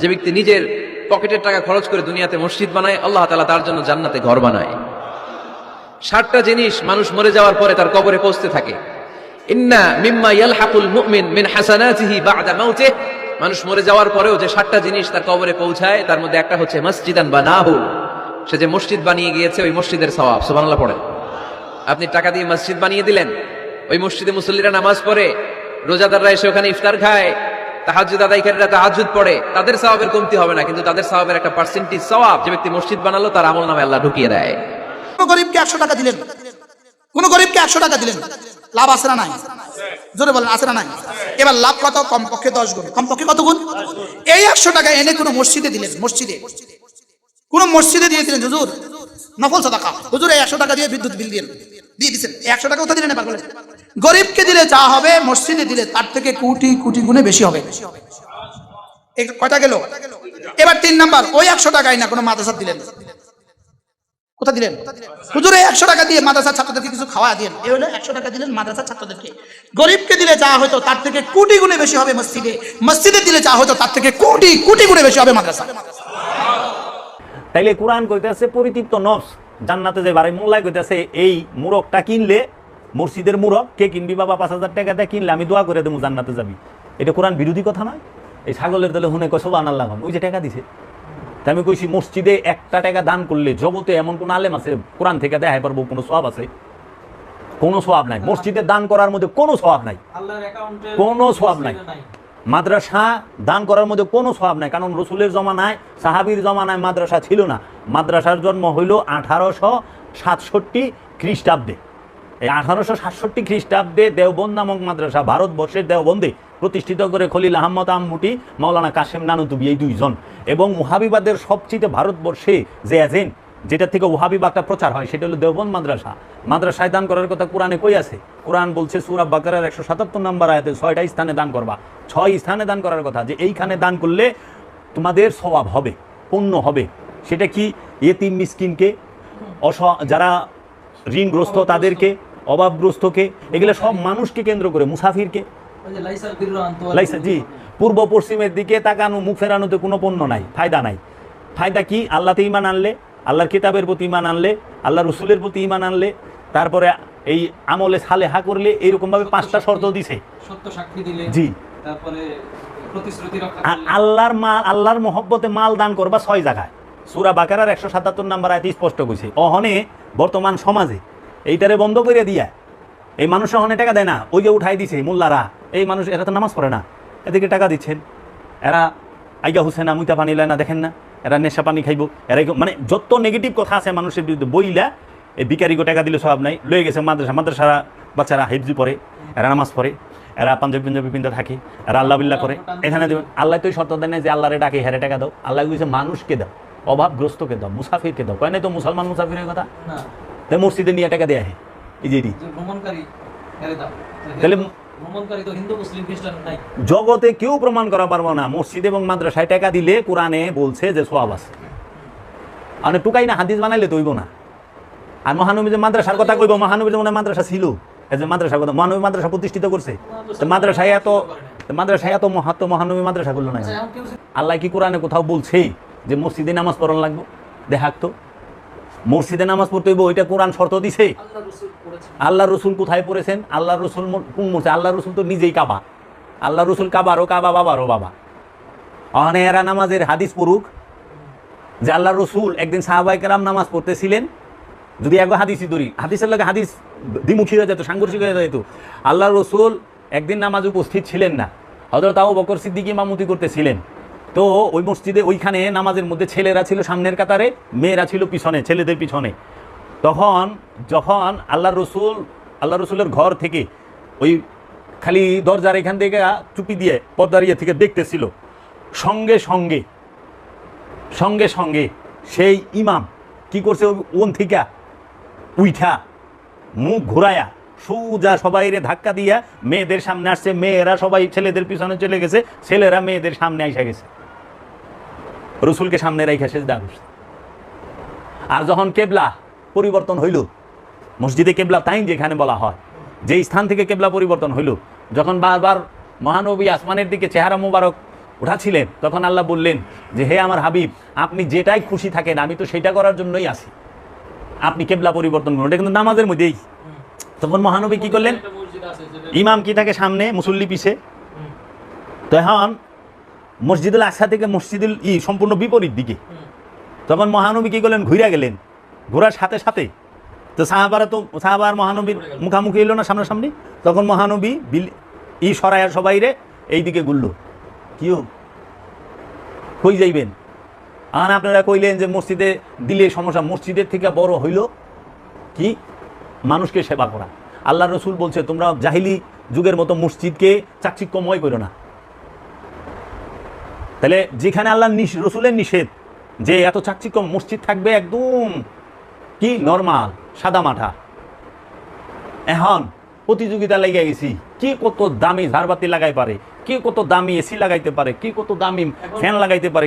যে ব্যক্তি নিজের পকেটের টাকা খরচ করে দুনিয়াতে মসজিদ বানায়, আল্লাহ তালা তার জন্য জান্নাতে ঘর বানায়। ষাটটা জিনিস মানুষ মরে যাওয়ার পরে তার কবরে পৌঁছতে থাকে। ইন্না মিম্মা ইয়ালহাকুল মিন মানুষ মরে যাওয়ার পরেও যে ষাটটা জিনিস তার কবরে পৌঁছায়, তার মধ্যে একটা হচ্ছে মসজিদান বা বানাহু। সে যে মসজিদ বানিয়ে গিয়েছে, ওই মসজিদের সওয়াব, সুবহানাল্লাহ পড়েন। আপনি টাকা দিয়ে মসজিদ বানিয়ে দিলেন, ওই মসজিদে মুসল্লিরা নামাজ পড়ে, রোজাদাররা এসে ওখানে ইফতার খায় তাহাজুদ আদায়কারীরা তাহাজুদ পড়ে, তাদের সওয়াবের কমতি হবে না, কিন্তু তাদের সওয়াবের একটা পার্সেন্টেজ সওয়াব যে ব্যক্তি মসজিদ বানালো, তার আমল নামে আল্লাহ ঢুকিয়ে দেয়। কোন গরিবকে একশো টাকা দিলেন? কোন গরিবকে একশো টাকা দিলেন? লাভ আছে না নাই? জোরে বলেন, আছে না নাই? এবার লাভ কত? কমপক্ষে দশ গুণ। কমপক্ষে কত গুণ? এই একশো টাকা এনে কোনো মসজিদে দিলেন? মসজিদে। কোন মসজিদে দিয়ে দিলেন? হুজুর, নফল সাদাকা। হুজুর, এই একশো টাকা দিয়ে বিদ্যুৎ বিল দিয়ে দিয়ে দিচ্ছেন একশো টাকা কোথায় দিলেন? এবার বলেন। গরিবকে দিলে যা হবে, মসজিদে দিলে তার থেকে কোটি কোটি গুণে বেশি হবে। গেল? এবার তিন নাম্বার, ওই একশো না কোনো দিলেন? কোথা দিলেন? হুজুরে, একশো টাকা দিয়ে মাদ্রাসার ছাত্রদেরকে কিছু খাওয়া একশো টাকা দিলেন মাদ্রাসার ছাত্রদেরকে। গরিবকে দিলে যা তার থেকে কোটি গুণে বেশি হবে মসজিদে। মসজিদে দিলে যা হয়তো তার থেকে কোটি কোটি গুণে বেশি হবে মাদ্রাসা। তাইলে কোরআন কইতেছে, পরিতৃপ্ত নফস। জান্নাতে যে বারে মোল্লায় কইতেছে, এই মুরগটা কিনলে মসজিদের মুরগ কে কিনবি বাবা পাঁচ হাজার টাকা দিয়ে কিনলে আমি দোয়া করে দেবো জান্নাতে যাবি। এটা কোরআন বিরোধী কথা নয়। এই ছাগলের দলে হুনে কয় সোবান আল্লাহ ওই যে টাকা দিছে। তা আমি কইছি মসজিদে একটা টাকা দান করলে জগতে এমন কোন আলেম আছে কোরআন থেকে দেখাই পারব কোনো সব আছে? কোনো সওয়াব নাই। মসজিদে দান করার মধ্যে কোনো সওয়াব নাই। কোনো সওয়াব নাই। মাদ্রাসা দান করার মধ্যে কোনো সওয়াব নাই। কারণ রসুলের জমানায় সাহাবির জমানায় মাদ্রাসা ছিল না। মাদ্রাসার জন্ম হইল আঠারোশো সাতষট্টি খ্রিস্টাব্দে। এই আঠারোশো সাতষট্টি খ্রিস্টাব্দে দেওবন্দ নামক মাদ্রাসা ভারতবর্ষের দেওবন্দে প্রতিষ্ঠিত করে খলিল আহমদ আম্মুটি মৌলানা কাশেম নানুতুবি এই দুইজন। এবং ওহাবিবাদের সবচেয়ে ভারতবর্ষে যে এজেন্ট যেটা থেকে ওহাবিবাগটা প্রচার হয়, সেটা হলো দেওবন্দ মাদ্রাসা। মাদ্রাসায় দান করার কথা কোরআনে কই আছে? কোরআন বলছে সুরা বাকারের একশো সাতাত্তর নম্বর আয়াতে ছয়টা স্থানে দান করবা। ছয় স্থানে দান করার কথা যে এইখানে দান করলে তোমাদের স্বভাব হবে, পণ্য হবে। সেটা কি? এতিম মিসকিনকে অস যারা ঋণগ্রস্ত তাদেরকে অভাবগ্রস্তকে এগুলো সব মানুষকে কেন্দ্র করে মুসাফিরকে। লাইসা জি পূর্ব পশ্চিমের দিকে তাকানো মুখ ফেরানোতে কোনো পণ্য নাই ফায়দা নাই। ফায়দা কি? আল্লাহতে ইমান আনলে আল্লাহর কিতাবের প্রতি ইমান আনলে আল্লাহ রসুলের প্রতি ইমান আনলে তারপরে এই আমলে সালে হা করলে এইরকম ভাবে পাঁচটা শর্ত দিছে। জি। আল্লাহর মাল আল্লাহর মহব্বতে মাল দান করবা ছয় জায়গায়। সুরা বাকারার একশো সাতাত্তর নাম্বার আয়তে স্পষ্ট কইছে অহনে বর্তমান সমাজে এইটারে বন্ধ করে দিয়া, এই মানুষ অহনে টাকা দেয় না, ওই যে উঠাই দিছে মোল্লারা, এই মানুষ, এরা তো নামাজ পড়ে না এদিকে টাকা দিচ্ছেন। এরা আইগা হুসেন, মুইতা পানি লয় না, দেখেন না, এরা নেশা পানি খাইব, এরা মানে যত নেগেটিভ কথা আছে মানুষের বিরুদ্ধে বইলা, এই বিকারিগো টাকা দিলে সব নাই, লয়ে গেছে মাদ্রাসা, মাদ্রাসারা বাচ্চারা হেফজি পড়ে, এরা নামাজ পড়ে, এরা পাঞ্জাবি পাঞ্জাবি পিন্ধা থাকে, এরা আল্লাহ বিল্লাহ করে, এখানে দেবেন আল্লাহ তো শর্ত দেয় না যে আল্লাহরে ডাকে হেরে টাকা দাও, আল্লাহ কইছে মানুষকে দাও, অভাবগ্রস্তকে দাও, মুসাফিরকে দাও, কয় তো মুসলমান মুসাফিরের কথা? তাই মসজিদে নিয়ে টাকা দেয়া হয় এই যে তাহলে জগতে কেউ প্রমাণ করা পারব না মসজিদ এবং মাদ্রাসায় টাকা দিলে কোরআনে বলছে যে সোয়াব আছে মানে টুকাই না হাদিস বানাইলে তৈব না আর মহানবী যে মাদ্রাসার কথা কইব মহানবী যে মনে মাদ্রাসা ছিল এই যে মাদ্রাসার কথা মহানবী মাদ্রাসা প্রতিষ্ঠিত করছে মাদ্রাসায় এত মাদ্রাসায় এত মহাত্ম মহানবী মাদ্রাসা করল না আল্লাহ কি কোরআনে কোথাও বলছে যে মসজিদে নামাজ পড়ান লাগবে দেখাক তো মসজিদে নামাজ পড়তে হইব ওইটা কোরআন শর্ত দিছে। আল্লাহ রসুল কোথায় পড়েছেন? আল্লাহ রসুল কোন মরছে আল্লাহ রসুল তো নিজেই কাবা। আল্লাহ রসুল কাবারও কাবা বাবারও বাবা। অনে এরা নামাজের হাদিস পড়ুক যে আল্লাহ রসুল একদিন সাহাবাই কেরাম নামাজ পড়তেছিলেন। যদি একবার হাদিসই ধরি হাদিসের লগে হাদিস দ্বিমুখী হয়ে যেত সাংঘর্ষিক হয়ে যেত। আল্লাহ রসুল একদিন নামাজ উপস্থিত ছিলেন না। হজরত আবু বকর সিদ্দিক ইমামতি করতেছিলেন। তো ওই মসজিদে ওইখানে নামাজের মধ্যে ছেলেরা ছিল সামনের কাতারে, মেয়েরা ছিল পিছনে, ছেলেদের পিছনে। তখন যখন আল্লাহ রসুল, আল্লাহ রসুলের ঘর থেকে ওই খালি দরজার এখান থেকে চুপি দিয়ে পর্দার ইয়ে থেকে দেখতেছিল, সঙ্গে সঙ্গে সঙ্গে সঙ্গে সেই ইমাম কি করছে ওন থেকে উইঠা, মুখ ঘুরায়া সোজা সবাই রে ধাক্কা দিয়া মেয়েদের সামনে আসছে, মেয়েরা সবাই ছেলেদের পিছনে চলে গেছে, ছেলেরা মেয়েদের সামনে আইসা গেছে। রসুলকে সামনে রেখে শেষ দাঁড় আর যখন কেবলা পরিবর্তন হইল মসজিদে কেবলা তাই যেখানে বলা হয় যে স্থান থেকে কেবলা পরিবর্তন হইল যখন বারবার মহানবী আসমানের দিকে চেহারা মুবারক উঠাছিলেন তখন আল্লাহ বললেন যে হে আমার হাবিব আপনি যেটাই খুশি থাকেন আমি তো সেটা করার জন্যই আছি। আপনি কেবলা পরিবর্তন করুন। এটা কিন্তু নামাজের মধ্যেই। তখন মহানবী কি করলেন? ইমাম কি থাকে সামনে? মুসল্লি পিছে। হুম, তো এখন মসজিদুল আসা থেকে মসজিদুল ই সম্পূর্ণ বিপরীত দিকে। তখন মহানবী কি করলেন? ঘুরে গেলেন। ঘোরার সাথে সাথে তো সাহাবারা তো, সাহাবার মহানবীর মুখামুখি এলো না সামনাসামনি? তখন মহানবী বিল, ই সরাইয়ার সবাই রে এইদিকে গুলল। কিও কই যাইবেন? আর আপনারা কইলেন যে মসজিদে দিলে সমস্যা, মসজিদের থেকে বড় হইল কি? মানুষকে সেবা করা। আল্লাহ রসুল বলছে, তোমরা জাহিলি যুগের মতো মসজিদকে চাকচিক্যময় করো না। তাহলে যেখানে আল্লাহ রসুলের নিষেধ, যে এত চাকচিক্য মসজিদ থাকবে একদম কি নর্মাল সাদা মাঠা। এখন প্রতিযোগিতা লেগে গেছি, কি কত দামি ঝাড়বাতি লাগাই পারে, কি কত দামি এসি লাগাইতে পারে, কি কত দামি ফ্যান লাগাইতে পারে।